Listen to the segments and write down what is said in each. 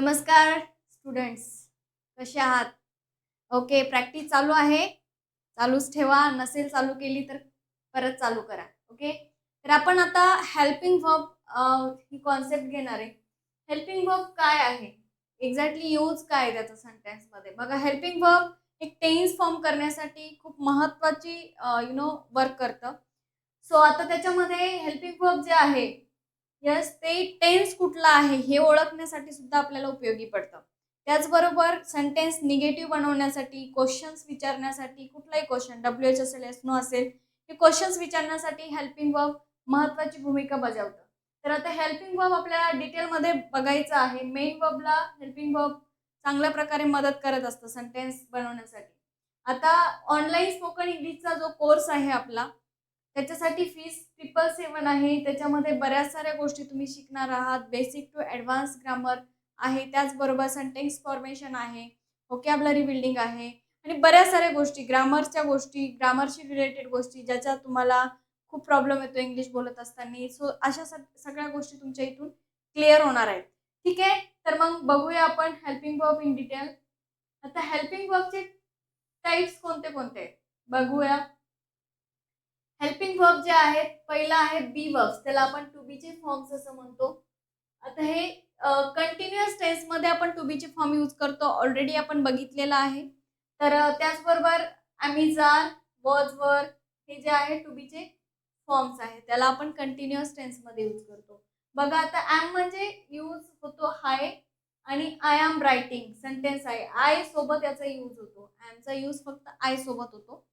नमस्कार स्टुडंट्स कसे आहात? ओके प्रॅक्टिस चालू आहे. चालूच ठेवा. नसेल चालू केली तर परत चालू करा. ओके तर आपण आता हेल्पिंग वर्ब ही कॉन्सेप्ट घेणार आहे. हेल्पिंग वर्ब काय आहे? एक्झॅक्टली यूज काय आहे त्याचं सेंटेन्समध्ये बघा हेल्पिंग वर्ब एक टेन्स फॉर्म करण्यासाठी खूप महत्त्वाची यु नो वर्क करतं. सो आता त्याच्यामध्ये हेल्पिंग वर्ब जे आहे यस ते टेन्स कुठला आहे हे ओळखण्यासाठी सुद्धा आपल्याला उपयोगी पडतं. त्याचबरोबर सेंटेन्स निगेटिव्ह बनवण्यासाठी क्वेश्चन्स विचारण्यासाठी कुठलाही क्वेश्चन डब्ल्यू एच असेल एस नो असेल हे क्वेश्चन्स विचारण्यासाठी हेल्पिंग वर्ब महत्त्वाची भूमिका बजावतं. तर आता हेल्पिंग वर्ब आपल्याला डिटेलमध्ये बघायचं आहे. मेन वर्बला हेल्पिंग वर्ब चांगल्या प्रकारे मदत करत असतं सेंटेन्स बनवण्यासाठी. आता ऑनलाईन स्पोकन इंग्लिशचा जो कोर्स आहे आपला त्याच्यासाठी फीस ट्रिपल सेवन आहे. त्याच्यामध्ये बऱ्याच साऱ्या गोष्टी तुम्ही शिकणार आहात. बेसिक टू ॲडव्हान्स ग्रामर आहे. त्याचबरोबर सेंटेन्स फॉर्मेशन आहे. ओकॅबलरी बिल्डिंग आहे. आणि बऱ्याच साऱ्या गोष्टी ग्रामरच्या गोष्टी ग्रामरशी रिलेटेड गोष्टी ज्याच्या तुम्हाला खूप प्रॉब्लेम येतो इंग्लिश बोलत असताना. सो अशा सग- सगळ्या गोष्टी तुमच्या इथून क्लिअर होणार आहेत. ठीक आहे? तर मग बघूया आपण हेल्पिंग वर्ब इन डिटेल आता हेल्पिंग वर्बचे टाईप्स कोणते कोणते आहेत? बघूया. हेल्पिंग वर्ब जे आहेत पहिला आहे बी वर्ब्स त्याला आपण टू बीचे फॉर्म्स असं म्हणतो. आता हे कंटिन्युअस टेन्समध्ये आपण टू बीचे फॉर्म यूज करतो. ऑलरेडी आपण बघितलेलं आहे. तर त्याचबरोबर ॲमेझॉन वॉजवर हे जे आहे टू बीचे फॉर्म्स आहेत त्याला आपण कंटिन्युअस टेन्समध्ये यूज करतो. बघा आता ॲम म्हणजे यूज होतो हाय आणि आय ॲम रायटिंग सेंटेन्स आहे. आय सोबत याचा यूज होतो. ॲमचा यूज फक्त आय सोबत होतो.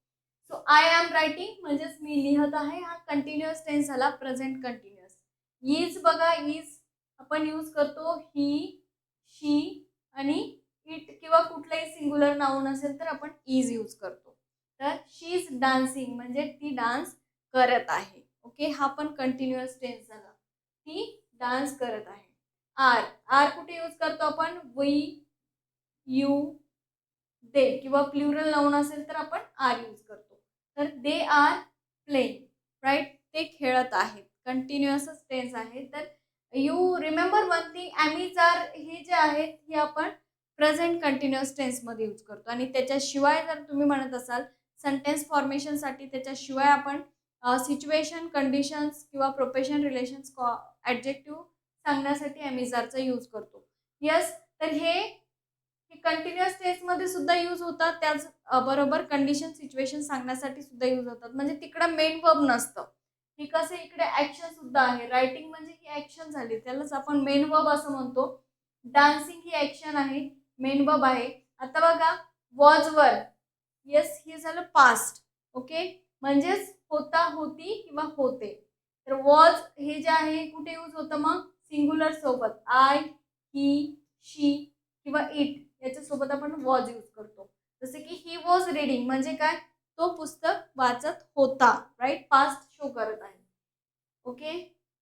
सो आय एम रायटिंग म्हणजेच मी लिहत आहे. हा कंटिन्युअस टेन्स झाला प्रेझेंट कंटिन्युअस इज बघा इज आपण यूज करतो ही शी आणि इट किंवा कुठलंही सिंग्युलर नाऊन असेल तर आपण इज यूज करतो. तर शी इज डान्सिंग म्हणजे ती डान्स करत आहे. ओके हा पण कंटिन्युअस टेन्स झाला. ती डान्स करत आहे. आर आर कुठे यूज करतो आपण? वी यू दे किंवा प्लुरल नाऊन असेल तर आपण आर यूज करतो. तर दे आर प्लेइंग राईट ते खेळत आहेत. कंटिन्युअसच टेन्स आहे. तर you remember one thing am is are हे जे आहेत हे आपण प्रेझेंट कंटिन्युअस टेन्समध्ये यूज करतो. आणि त्याच्याशिवाय जर तुम्ही म्हणत असाल सेंटेन्स फॉर्मेशनसाठी त्याच्याशिवाय आपण सिच्युएशन कंडिशन्स किंवा प्रोफेशन रिलेशन्स कॉ ॲडजेक्टिव्ह सांगण्यासाठी ॲमिजारचा यूज करतो. यस तर हे कंटिन्युअस टेस्टमध्ये सुद्धा यूज होतात. त्याच बरोबर कंडिशन सिच्युएशन सांगण्यासाठी सुद्धा यूज होतात. म्हणजे तिकडं मेन वर्ब नसतं. हे कसं इकडे ॲक्शन सुद्धा आहे. रायटिंग म्हणजे ही ॲक्शन झाली. त्यालाच आपण मेन वर्ब असं म्हणतो. डान्सिंग ही ॲक्शन आहे. मेन वर्ब आहे. आता बघा वॉज वर येस हे झालं पास्ट ओके म्हणजेच होता होती किंवा होते. तर वॉज हे जे आहे कुठे यूज होतं मग? सिंग्युलर सोबत. आय ही शी किंवा इट याच्यासोबत आपण वॉज यूज करतो. जसे की ही वॉज रीडिंग म्हणजे काय? तो पुस्तक वाचत होता राईट पास्ट शो करत आहे. ओके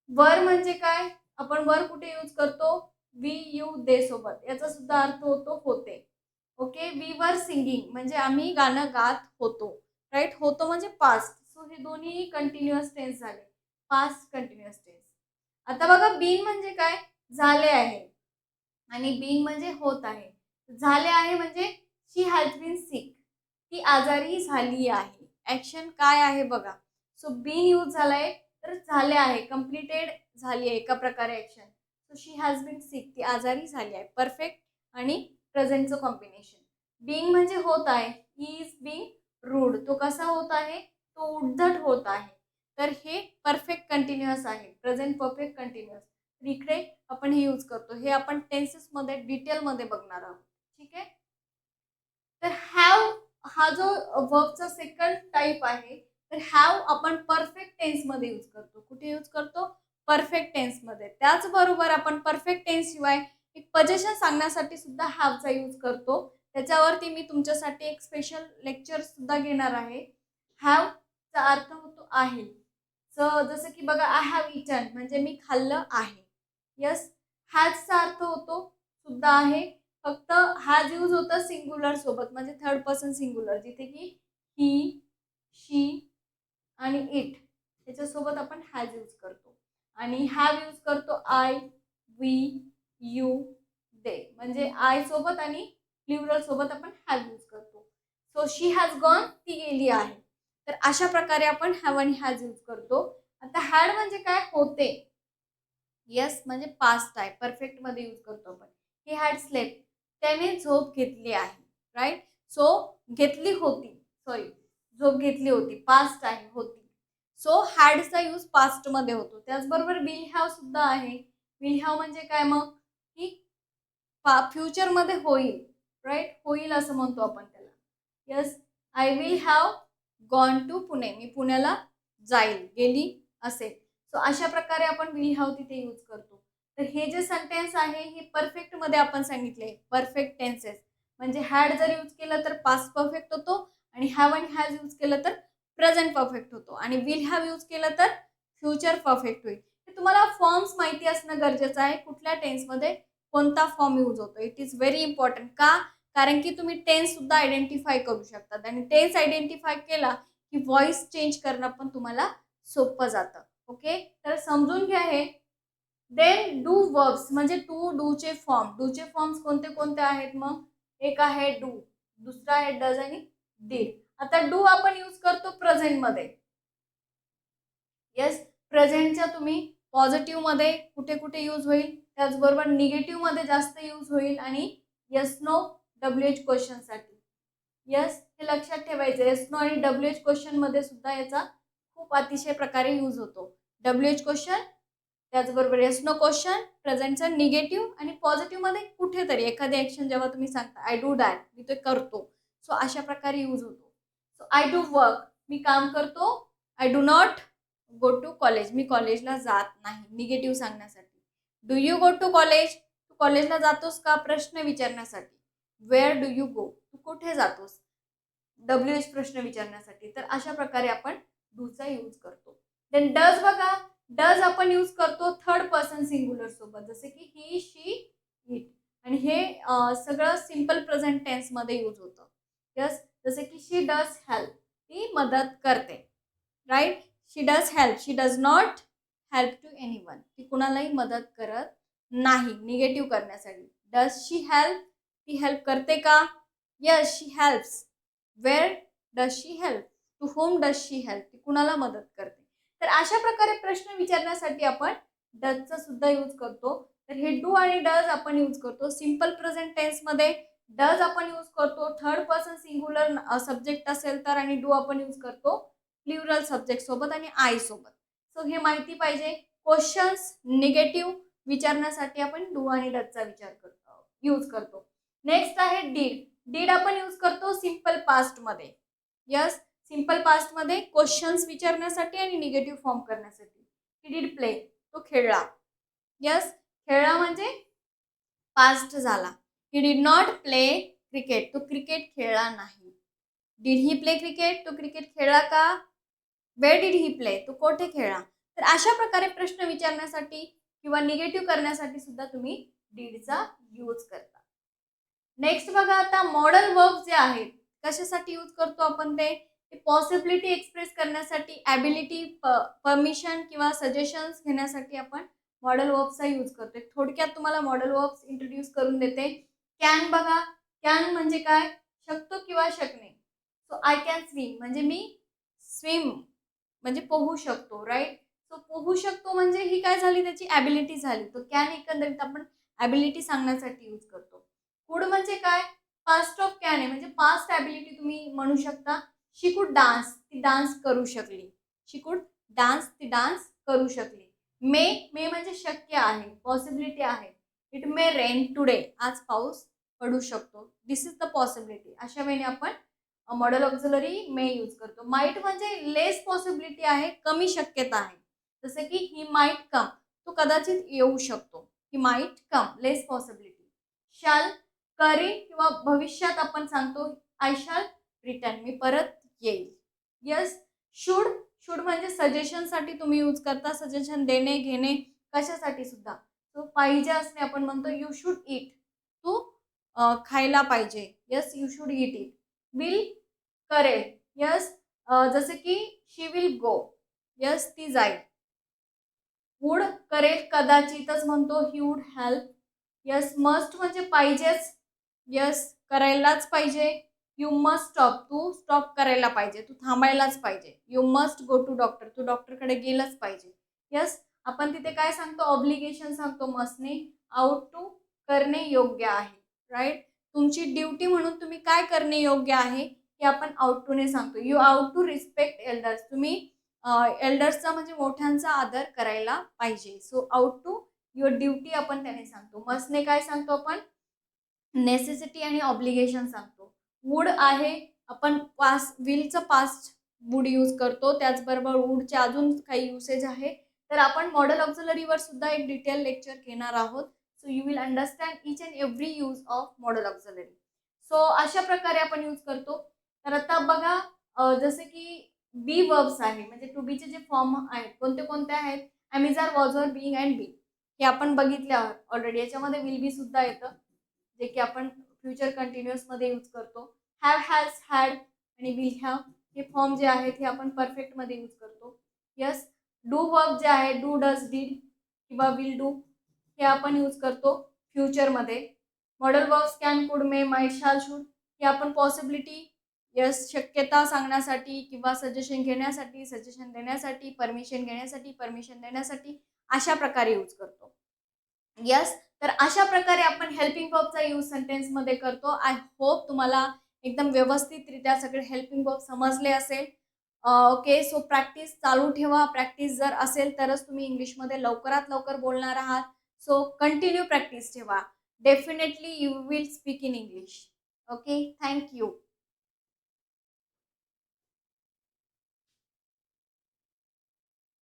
वर म्हणजे काय? आपण वर कुठे यूज करतो? वी यू दे सोबत. याचा सुद्धा अर्थ होतो होते. ओके वी वर सिंगिंग म्हणजे आम्ही गाणं गात होतो. राईट होतो म्हणजे पास्ट सो हे दोन्ही कंटिन्युअस टेन्स झाले. पास्ट कंटिन्युअस टेन्स आता बघा बीन म्हणजे काय? झाले आहे. आणि बीन म्हणजे होत आहे. झाले आहे म्हणजे शी हॅज बीन सिक ती आजारी झाली आहे. ऍक्शन काय आहे बघा. सो बीन यूज झालाय तर झाले आहे. कम्प्लिटेड झाली आहे एका प्रकारे action so she has been sick ती आजारी झाली आहे. परफेक्ट आणि प्रेझेंटचं कॉम्बिनेशन बिंग म्हणजे होत आहे. ही इज बिंग रूड तो कसा होत आहे? तो उद्धट होत आहे. तर हे परफेक्ट कंटिन्युअस आहे. प्रेझेंट परफेक्ट कंटिन्युअस इकडे आपण हे यूज करतो. हे आपण टेन्सेसमध्ये डिटेलमध्ये बघणार आहोत. ठीक आहे? तर हॅव हा जो वर्बचा सेकंड टाईप आहे तर हॅव आपण परफेक्ट टेन्समध्ये यूज करतो. कुठे यूज करतो? परफेक्ट टेन्समध्ये त्याचबरोबर आपण परफेक्ट टेन्स शिवाय एक पजेशन सांगण्यासाठी सुद्धा हॅवचा यूज करतो. त्याच्यावरती मी तुमच्यासाठी एक स्पेशल लेक्चर सुद्धा घेणार आहे. हॅवचा अर्थ होतो आहे. स जसं की बघा आय हॅव इटन म्हणजे मी खाल्लं आहे. यस हॅजचा अर्थ होतो सुद्धा आहे. फक्त हाच यूज होतं सिंग्युलर सोबत म्हणजे थर्ड पर्सन सिंग्युलर जिथे की ही शी आणि इट ह्याच्यासोबत आपण हॅज यूज करतो. आणि हॅव यूज करतो आय वी यू दे म्हणजे आय सोबत आणि प्ल्युरल सोबत आपण हॅव यूज करतो. सो शी हॅज गॉन ती गेली आहे. तर अशा प्रकारे आपण हॅव आणि हॅज यूज करतो. आता हॅड म्हणजे काय? होते. येस म्हणजे पास्ट आहे. परफेक्टमध्ये यूज करतो आपण. ही हॅड स्लेप त्याने झोप घेतली आहे राईट सो घेतली होती सॉरी झोप घेतली होती पास्ट आहे होती. सो हॅडचा यूज पास्टमध्ये होतो. त्याचबरोबर विल हॅव सुद्धा आहे. विल हॅव म्हणजे काय मग? की फ्युचरमध्ये होईल राईट होईल असं म्हणतो आपण त्याला. Yes I will have gone to Pune. मी पुण्याला जाईल गेली असेल. सो अशा प्रकारे आपण विल हॅव तिथे यूज करतो. तर हे जे सेंटेन्स आहे हे परफेक्टमध्ये आपण सांगितले. परफेक्ट टेन्सेस म्हणजे हॅड जर यूज केलं तर पास्ट परफेक्ट होतो आणि हॅव अँड हॅज यूज केलं तर प्रेझेंट परफेक्ट होतो. आणि विल हॅव यूज केलं तर फ्युचर परफेक्ट होईल. हे तुम्हाला फॉर्म्स माहिती असणं गरजेचं आहे. कुठल्या टेन्समध्ये कोणता फॉर्म यूज होतो? इट इज व्हेरी इम्पॉर्टंट का? कारण की तुम्ही टेन्स सुद्धा आयडेंटिफाय करू शकतात आणि टेन्स आयडेंटिफाय केला की व्हॉइस चेंज करणं पण तुम्हाला सोपं जातं. ओके तर समजून घ्या हे. देन डू वर्ब्स म्हणजे टू डूचे फॉर्म डूचे फॉर्म्स कोणते कोणते आहेत मग? एक आहे डू दुसरा आहे डज आणि डीड आता डू आपण यूज करतो प्रेझेंटमध्ये येस प्रेझेंटच्या तुम्ही पॉझिटिव्हमध्ये कुठे कुठे यूज होईल? त्याचबरोबर निगेटिव्हमध्ये जास्त यूज होईल आणि यस नो डब्ल्यू एच क्वेश्चनसाठी. यस हे लक्षात ठेवायचं. एस नो आणि डब्ल्यू एच क्वेश्चनमध्ये सुद्धा याचा खूप अतिशय प्रकारे यूज होतो. डब्ल्यू एच क्वेश्चन त्याचबरोबर एस नो क्वेश्चन प्रेझेंटचा निगेटिव्ह आणि पॉझिटिव्हमध्ये कुठेतरी एखादी ऍक्शन जेव्हा तुम्ही सांगता आय डू दॅट मी ते करतो. सो अशा प्रकारे यूज होतो. सो आय डू वर्क मी काम करतो. I do not go to college मी कॉलेजला जात नाही निगेटिव्ह सांगण्यासाठी. Do you go to college तू कॉलेजला जातोस का? प्रश्न विचारण्यासाठी. वेअर डू यू गो तू कुठे जातोस? डब्ल्यू एच प्रश्न विचारण्यासाठी. तर अशा प्रकारे आपण डूचा यूज करतो. देन डज बघा डज आपण यूज करतो थर्ड पर्सन सिंग्युलर सोबत. जसे की ही शी इट आणि हे सगळं सिंपल प्रेझेंट टेन्समध्ये यूज होतं. यस जसे की शी डज हेल्प ती मदत करते. Right she does help she does not help to anyone ती कुणालाही मदत करत नाही. निगेटिव्ह करण्यासाठी. डज शी हेल्प ती हेल्प करते का? Yes she helps where does she help to home does she help ती कुणाला मदत करते? तर अशा प्रकारे प्रश्न विचारण्यासाठी आपण डजचा सुद्धा यूज करतो. तर हे डू आणि डज आपण यूज करतो. सिंपल प्रेझेंट टेन्समध्ये डज आपण यूज करतो. थर्ड पर्सन सिंग्युलर सब्जेक्ट असेल तर आणि डू आपण यूज करतो. प्ल्युरल सब्जेक्ट सोबत आणि आय सोबत. सो हे माहिती पाहिजे. क्वेश्चन्स निगेटिव्ह विचारण्यासाठी आपण डू आणि डजचा विचार करतो यूज करतो. नेक्स्ट आहे डीड डीड आपण यूज करतो सिंपल पास्टमध्ये यस सिंपल पास्टमध्ये क्वेश्चन्स विचारण्यासाठी आणि निगेटिव्ह फॉर्म करण्यासाठी. ही डीड प्ले तो खेळला. यस खेळला म्हणजे पास्ट झाला. He did not play cricket तो क्रिकेट खेळला नाही. डीड ही प्ले क्रिकेट तो क्रिकेट खेळला का? वे डीड ही प्ले तो कोठे खेळला? तर अशा प्रकारे प्रश्न विचारण्यासाठी किंवा निगेटिव्ह करण्यासाठी सुद्धा तुम्ही डीडचा यूज करता. नेक्स्ट बघा आता मॉडल वर्क जे आहेत कशासाठी यूज करतो आपण ते? पॉसिबिलिटी एक्सप्रेस करण्यासाठी ॲबिलिटी परमिशन किंवा सजेशन्स घेण्यासाठी आपण मॉडेल वर्ब्सचा यूज करतो थोडक्यात तुम्हाला मॉडेल वर्ब्स इंट्रोड्यूस करून देते. कॅन बघा. कॅन म्हणजे काय? शकतो किंवा शकणे सो आय कॅन स्विम म्हणजे मी स्विम म्हणजे पोहू शकतो राईट सो पोहू शकतो म्हणजे ही काय झाली? त्याची ॲबिलिटी झाली. तो कॅन एकंदरीत आपण ॲबिलिटी सांगण्यासाठी यूज करतो. कुड म्हणजे काय? पास्ट ऑफ कॅन आहे. म्हणजे पास्ट ॲबिलिटी तुम्ही म्हणू शकता. शी कुड डान्स ती डान्स करू शकली. शी कुड डान्स ती डान्स करू शकली. मे मे म्हणजे शक्य आहे पॉसिबिलिटी आहे. इट मे रेन टुडे आज पाऊस पडू शकतो. दिस इज द पॉसिबिलिटी अशा वेळी आपण मॉडेल ऑक्झलरी मे यूज करतो. माईट म्हणजे लेस पॉसिबिलिटी आहे कमी शक्यता आहे. जसं की ही माईट कम तो कदाचित येऊ शकतो. He might come less possibility shall करी किंवा भविष्यात आपण सांगतो आय शाल रिटर्न मी परत येईल. यस शुड शुड म्हणजे सजेशनसाठी तुम्ही यूज करता सजेशन देणे घेणे कशासाठी सुद्धा. तो पाहिजे असणे आपण म्हणतो यू शुड इट तू खायला पाहिजे. Yes you should eat eat will करेल यस जसे की शी विल गो यस ती जाईल. वूड करेल कदाचितच म्हणतो he would help yes must म्हणजे पाहिजेच. यस करायलाच पाहिजे. यू मस्ट स्टॉप तू स्टॉप करायला पाहिजे. तू थांबायलाच पाहिजे. You must go to doctor तू डॉक्टरकडे गेलंच पाहिजे. यस आपण तिथे काय सांगतो? ऑब्लिगेशन सांगतो मस्टने आउट टू करणे योग्य आहे. राईट तुमची ड्युटी म्हणून तुम्ही काय करणे योग्य आहे? हे आपण आउट टूने सांगतो. You ought to respect elders तुम्ही एल्डर्सचा म्हणजे मोठ्यांचा आदर करायला पाहिजे. So ought to your duty आपण त्याने सांगतो. मस्टने काय सांगतो आपण? नेसेसिटी आणि ऑब्लिगेशन सांगतो. वूड आहे. आपण पास विलचं पास्ट वूड यूज करतो. त्याचबरोबर वूडचे अजून काही युसेज आहे. तर आपण मॉडल ऑक्झलरीवर सुद्धा एक डिटेल लेक्चर घेणार आहोत. So you will understand each and every use of modal auxiliary so अशा प्रकारे आपण यूज करतो. तर आता बघा जसे की बी वर्ब्स आहे. म्हणजे टू बीचे जे फॉर्म आहेत कोणते कोणते आहेत? ॲमिझार वॉजर बिंग अँड बी हे आपण बघितले आहोत. ऑलरेडी याच्यामध्ये विल बी सुद्धा येतं. जे की आपण फ्युचर कंटिन्युअसमध्ये यूज करतो. हॅव हॅज हॅड आणि विल हॅव हे फॉर्म जे आहेत हे आपण परफेक्टमध्ये यूज करतो. यस डू वर्क जे आहे डू डज डीड किंवा विल डू हे आपण यूज करतो फ्युचरमध्ये model works can could may might शाल शूड हे आपण पॉसिबिलिटी यस शक्यता सांगण्यासाठी किंवा सजेशन घेण्यासाठी सजेशन देण्यासाठी परमिशन घेण्यासाठी परमिशन देण्यासाठी अशा प्रकारे यूज करतो. यस तर अशा प्रकारे आपण हेल्पिंग वर्बचा यूज सेंटेन्समध्ये करतो. आय होप तुम्हाला एकदम व्यवस्थितरित्या सगळे हेल्पिंग वर्ब समजले असेल. ओके सो प्रॅक्टिस चालू ठेवा. प्रॅक्टिस जर असेल तरच तुम्ही इंग्लिशमध्ये लवकरात लवकर बोलणार आहात. सो कंटिन्यू प्रॅक्टिस ठेवा. Definitely you will speak in English okay thank you